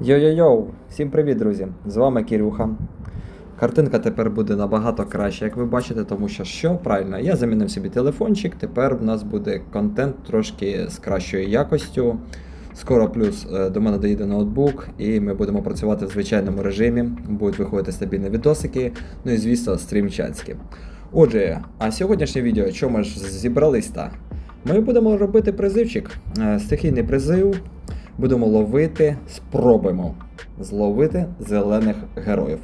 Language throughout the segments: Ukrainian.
Йо-йо-йоу! Всім привіт, друзі! З вами Кірюха. Картинка тепер буде набагато краще, як ви бачите, тому що що правильно, я замінив собі телефончик, тепер в нас буде контент трошки з кращою якостю. Скоро плюс е, до мене доїде ноутбук, і ми будемо працювати в звичайному режимі. Будуть виходити стабільні відосики, ну і звісно, стрімчатські. Отже, а сьогоднішнє відео, чому ж зібрались та? Ми будемо робити призивчик, е, стихійний призив. Будемо ловити, спробуємо зловити зелених героїв.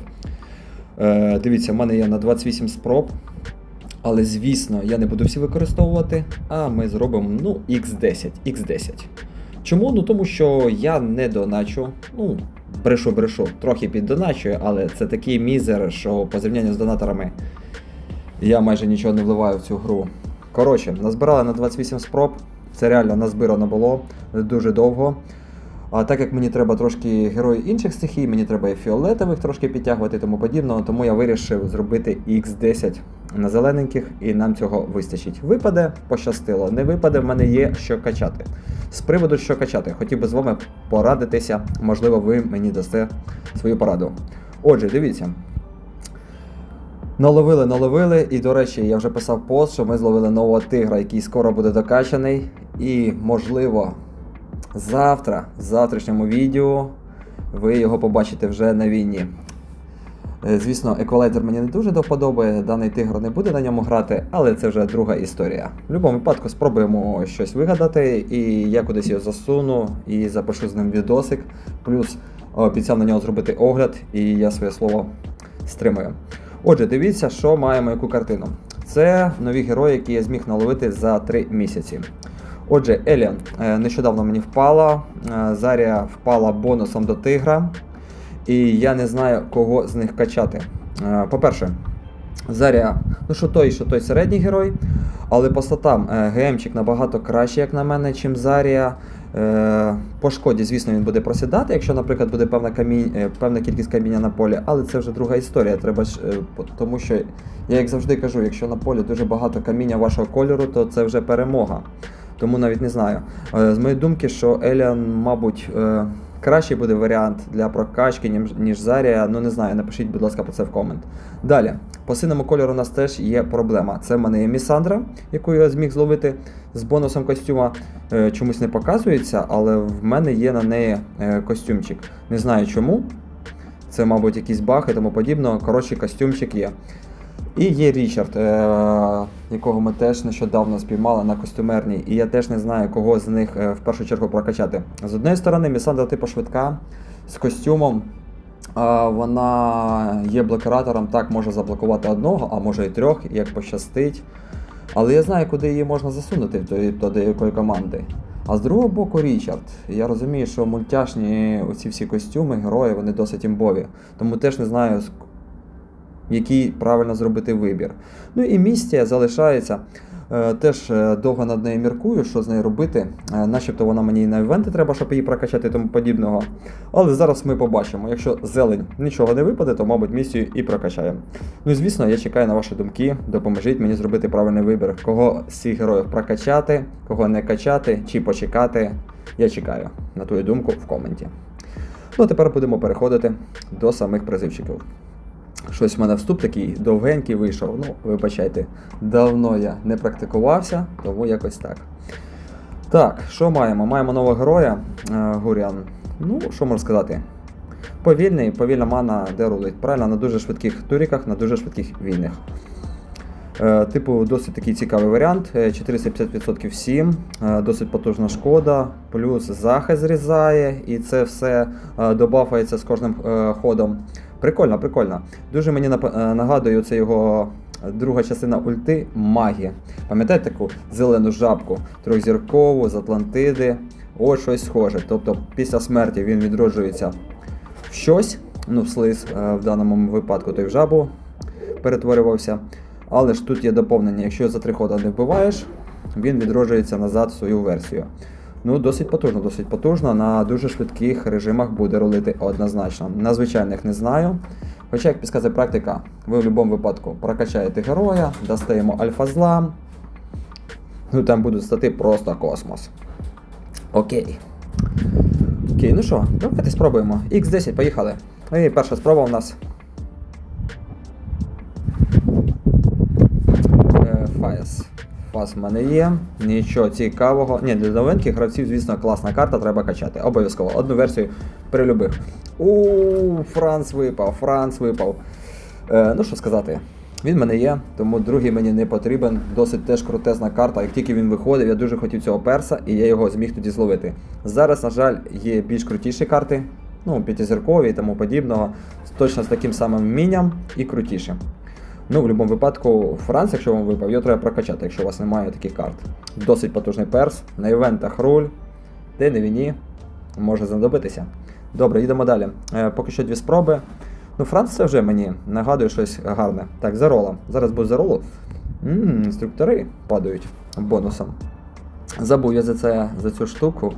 Е, дивіться, в мене є на 28 спроб. Але, звісно, я не буду всі використовувати, а ми зробимо ну, X10. X10. Чому? Ну тому що я не доначу. Ну, брешу, брешу, трохи піддоначую, але це такий мізер, що по зрівнянню з донаторами я майже нічого не вливаю в цю гру. Коротше, назбирали на 28 спроб. Це реально назбирано було дуже довго. А так як мені треба трошки героїв інших стихій, мені треба і фіолетових трошки підтягувати і тому подібного, тому я вирішив зробити X10 на зелененьких, і нам цього вистачить. Випаде, пощастило. Не випаде, в мене є що качати. З приводу, що качати, хотів би з вами порадитися, можливо, ви мені дасте свою пораду. Отже, дивіться. Наловили, наловили, і до речі, я вже писав пост, що ми зловили нового тигра, який скоро буде докачаний. І, можливо, завтра, в завтрашньому відео, ви його побачите вже на війні. Е, Звісно, еквалайзер мені не дуже до вподоби, даний тигр не буде на ньому грати, але це вже друга історія. В будь-якому випадку спробуємо щось вигадати, і я кудись його засуну і запишу з ним відосик. Плюс обіцяв на нього зробити огляд, і я своє слово стримую. Отже, дивіться, що маємо яку картину. Це нові герої, які я зміг наловити за 3 місяці. Отже, Еліан е, нещодавно мені впала. е, Зарія впала бонусом до тигра. І я не знаю, кого з них качати. Е, По-перше, Зарія, ну що той, що той середній герой, але по статам ГМчик набагато краще, як на мене, чим Зарія. По шкоді, звісно, він буде просідати, якщо, наприклад, буде певна, камінь, певна кількість каміння на полі, але це вже друга історія. Треба ж, тому що я як завжди кажу, якщо на полі дуже багато каміння вашого кольору, то це вже перемога. Тому навіть не знаю. Е, З моєї думки, що Еліан, мабуть, е, кращий буде варіант для прокачки, ніж, Зарія. Ну не знаю, напишіть, будь ласка, про це в комент. Далі, по синьому кольору у нас теж є проблема. Це в мене є Місандра, яку я зміг зловити з бонусом костюма. Е, Чомусь не показується, але в мене є на неї костюмчик. Не знаю чому. Це, мабуть, якийсь баг і тому подібного. Коротше, костюмчик є. І є Річард, е- якого ми теж нещодавно спіймали на костюмерній, і я теж не знаю, кого з них е, в першу чергу прокачати. З однієї сторони, Місандра типу швидка з костюмом. А вона є блокиратором, так може заблокувати одного, а може і трьох, як пощастить. Але я знаю, куди її можна засунути до, деякої команди. А з другого боку, Річард. Я розумію, що мультяшні оці всі костюми, герої, вони досить імбові. Тому теж не знаю, який правильно зробити вибір. Ну і містія залишається. Е, Теж е, довго над нею міркую, що з нею робити. Е, Начебто вона мені і на івенти треба, щоб її прокачати і тому подібного. Але зараз ми побачимо. Якщо зелень нічого не випаде, то, мабуть, місію і прокачаємо. Ну і звісно, я чекаю на ваші думки. Допоможіть мені зробити правильний вибір, кого з цих героїв прокачати, кого не качати чи почекати. Я чекаю на твою думку в коменті. Ну а тепер будемо переходити до самих призивчиків. Щось в мене вступ такий довгенький вийшов. Ну, вибачайте, давно я не практикувався, тому якось так. Так, що маємо? Маємо нового героя е, Гуріан. Ну, що можна сказати? Повільний, повільна мана, де рулить. Правильно, на дуже швидких туріках, на дуже швидких війнах. Е, Типу, досить такий цікавий варіант. Е, 450% всім, е, досить потужна шкода, плюс захист зрізає, і це все добафається з кожним ходом. Прикольно, прикольно. Дуже мені е, нагадує це його друга частина ульти магія. Пам'ятаєте таку зелену жабку, трьохзіркову з Атлантиди. Ось щось схоже. Тобто після смерті він відроджується в щось, ну в слиз е, в даному випадку той в жабу перетворювався. Але ж тут є доповнення, якщо за три хода не вбиваєш, він відроджується назад в свою версію. Ну, досить потужно, досить потужно. На дуже швидких режимах буде рулити однозначно. На звичайних не знаю. Хоча, як підказує практика, ви в будь-якому випадку прокачаєте героя, дасте йому альфа-зла. Ну там будуть стати просто космос. Окей. Окей, ну що, давайте спробуємо. X10, поїхали. І перша спроба у нас. Фас в мене є. Нічого цікавого. Ні, для новинких гравців, звісно, класна карта, треба качати. Обов'язково. Одну версію прилюбив. У Франц випав, Франц випав. Е, ну що сказати. Він в мене є, тому другий мені не потрібен. Досить теж крутезна карта. Як тільки він виходив, я дуже хотів цього перса, і я його зміг тоді зловити. Зараз, на жаль, є більш крутіші карти, ну, п'ятизіркові і тому подібного. Точно з таким самим вмінням і крутішим. Ну, в будь-якому випадку, Франц, якщо вам випав, його треба прокачати, якщо у вас немає таких карт. Досить потужний перс. На івентах руль, де на війні може знадобитися. Добре, їдемо далі. Е, поки що дві спроби. Ну, Франц це вже мені нагадує щось гарне. Так, Зарола. Зараз буде Заролу. Інструктори падають бонусом. Забув я за це за цю штуку.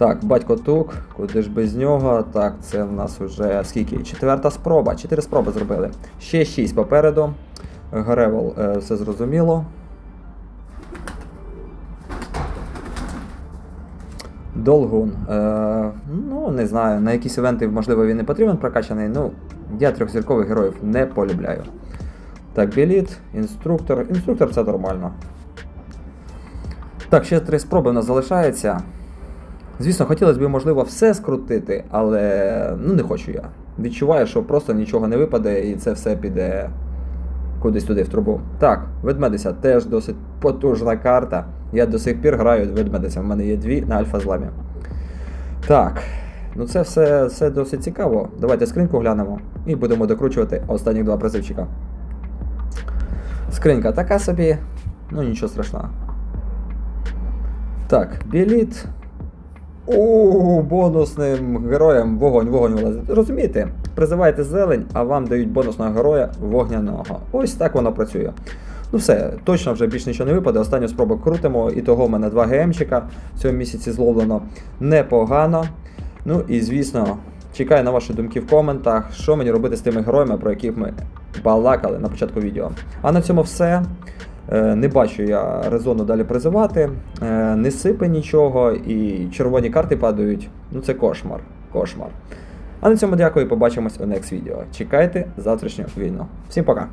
Так, батько тук, куди ж без нього? Так, це в нас вже скільки? Четверта спроба. Чотири спроби зробили. Ще шість попереду. Гревел, е, все зрозуміло. Долгун. Е, ну, не знаю, на якісь івенти, можливо, він не потрібен прокачаний. Ну, я трьохзіркових героїв не полюбляю. Так, біліт, інструктор. Інструктор це нормально. Так, ще три спроби у нас залишається. Звісно, хотілося б, можливо, все скрутити, але ну не хочу я. Відчуваю, що просто нічого не випаде і це все піде кудись туди в трубу. Так, ведмедиця теж досить потужна карта. Я до сих пір граю ведмедиця. В мене є дві на альфа зламі. Так, ну це все, все досить цікаво. Давайте скриньку глянемо і будемо докручувати останні два призивчика. Скринька така собі, ну нічого страшного. Так, біліт. У бонусним героям вогонь, вогонь вилазить. Розумієте? Призиваєте зелень, а вам дають бонусного героя вогняного. Ось так воно працює. Ну все, точно вже більш нічого не випаде. Останню спробу крутимо. І того в мене 2 ГМчика в цьому місяці зловлено непогано. Ну і звісно, чекаю на ваші думки в коментах, що мені робити з тими героями, про яких ми балакали на початку відео. А на цьому все. Е, Не бачу я резону далі призивати, Е, не сипе нічого, і червоні карти падають. Ну це кошмар. Кошмар. А на цьому дякую побачимось у next відео. Чекайте завтрашню війну. Всім пока!